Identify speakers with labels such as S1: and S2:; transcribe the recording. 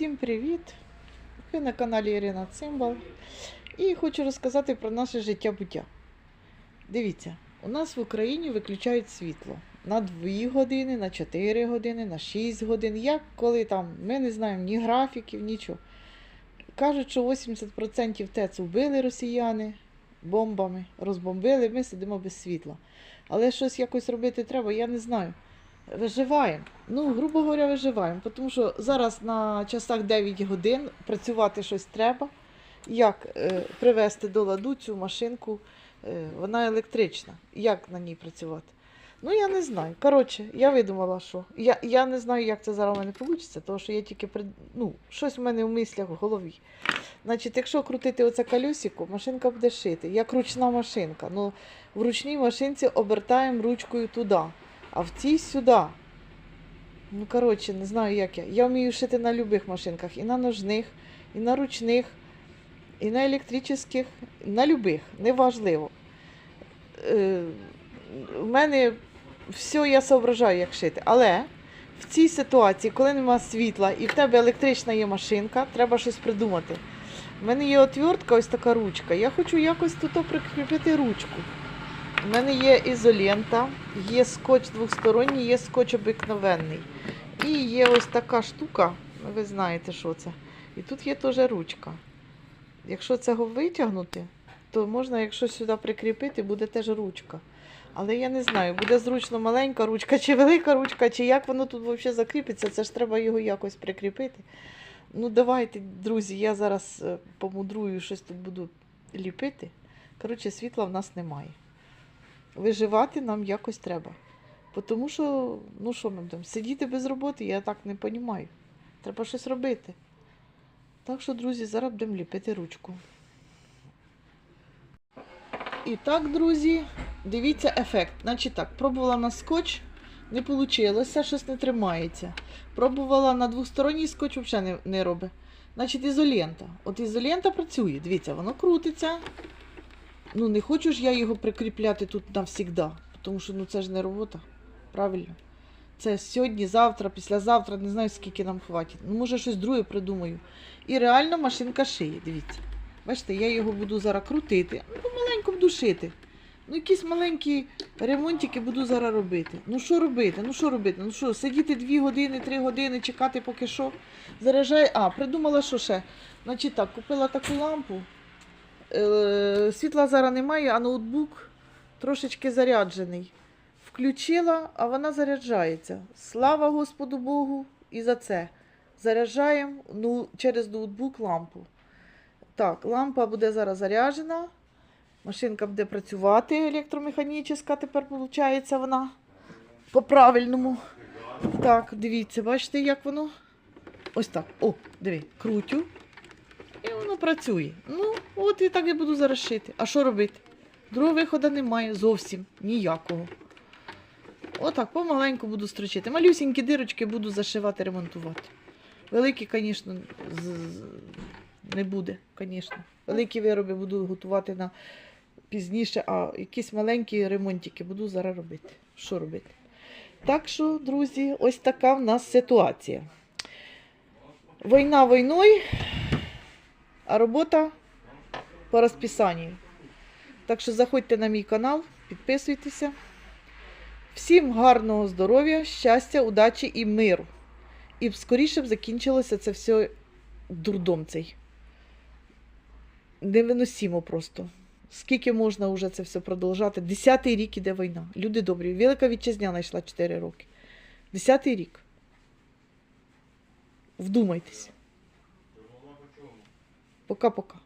S1: Всім привіт! Ви на каналі Ірина Цимбал. І хочу розказати про наше життя буття. Дивіться, у нас в Україні виключають світло на 2 години, на 4 години, на 6 годин. Як коли там, ми не знаємо ні графіків, нічого. Кажуть, що 80% ТЕЦ вбили росіяни бомбами, розбомбили, ми сидимо без світла. Але щось якось робити треба, я не знаю. Виживаємо. Ну, грубо говоря, виживаємо. Тому що зараз на часах 9 годин працювати щось треба. Як е, привести до ладу цю машинку? Е, вона електрична. Як на ній працювати? Ну, я не знаю. Коротше, я видумала, що. Я, я не знаю, як це зараз у мене вийде, тому що я тільки при... ну, щось у мене в мислях в голові. Значить, якщо крутити оце колесико, машинка буде шити. Як ручна машинка. Ну, в ручній машинці обертаємо ручкою туди, а в цій сюди. Ну, коротше, не знаю, як я. Я вмію шити на будь-яких машинках. І на ножних, і на ручних, і на електричних, на любих, неважливо. Е, мене все я соображаю, як шити. Але в цій ситуації, коли нема світла і в тебе електрична є машинка, треба щось придумати. У мене є отвертка, ось така ручка. Я хочу якось тут прикріпити ручку. У мене є ізолента, є скотч двосторонній, є скотч обикновенний. І є ось така штука, ви знаєте, що це. І тут є теж ручка. Якщо цього витягнути, то можна, якщо сюди прикріпити, буде теж ручка. Але я не знаю, буде зручно маленька ручка чи велика ручка, чи як воно тут взагалі закріпиться, це ж треба його якось прикріпити. Ну, давайте, друзі, я зараз е, помудрую, щось тут буду ліпити. Коротше, світла в нас немає. Виживати нам якось треба. Тому що, ну що ми будемо? Сидіти без роботи, я так не розумію. Треба щось робити. Так що, друзі, зараз будемо ліпити ручку. І так, друзі, дивіться ефект. Значить так, пробувала на скотч, не вийшло, щось не тримається. Пробувала на двосторонній скотч, взагалі не, не робить. Значить, ізолента. От ізолента працює. Дивіться, воно крутиться. Ну, не хочу ж я його прикріпляти тут навсігда, тому що ну, це ж не робота. Правильно? Це сьогодні, завтра, післязавтра, не знаю, скільки нам хватить. Ну, може, щось друге придумаю. І реально машинка шиє, дивіться. Бачите, я його буду зараз крутити. Ну, маленько буду шити. Ну, якісь маленькі ремонтики буду зараз робити. Ну, що робити? Ну, що робити? Ну що, сидіти 2 години, 3 години, чекати, поки що. Заряджає. А, придумала, що ще. Значить так, купила таку лампу. Е, світла зараз немає, а ноутбук трошечки заряджений. Включила, а вона заряджається. Слава Господу Богу і за це. Заряджаємо ну, через ноутбук лампу. Так, лампа буде зараз заряджена. Машинка буде працювати електромеханічна, тепер виходить вона по-правильному. Так, дивіться, бачите, як воно? Ось так. О, диви, крутю. Працює. Ну, от і так я буду зараз шити. А що робити? Другого виходу немає зовсім ніякого. Отак, помаленьку буду строчити. Малюсінькі дирочки буду зашивати, ремонтувати. Великі, звісно, не буде, звісно. Великі вироби буду готувати на пізніше, а якісь маленькі ремонтики буду зараз робити. Що робити? Так що, друзі, ось така в нас ситуація. Війна війною, а робота по розписанню. Так що заходьте на мій канал, підписуйтеся. Всім гарного здоров'я, щастя, удачі і миру. І скоріше б закінчилося це все дурдом цей. Невиносимо просто. Скільки можна вже це все продовжати? Десятий рік іде війна. Люди добрі. Велика вітчизняна йшла 4 роки. Десятий рік. Вдумайтесь. Пока-пока.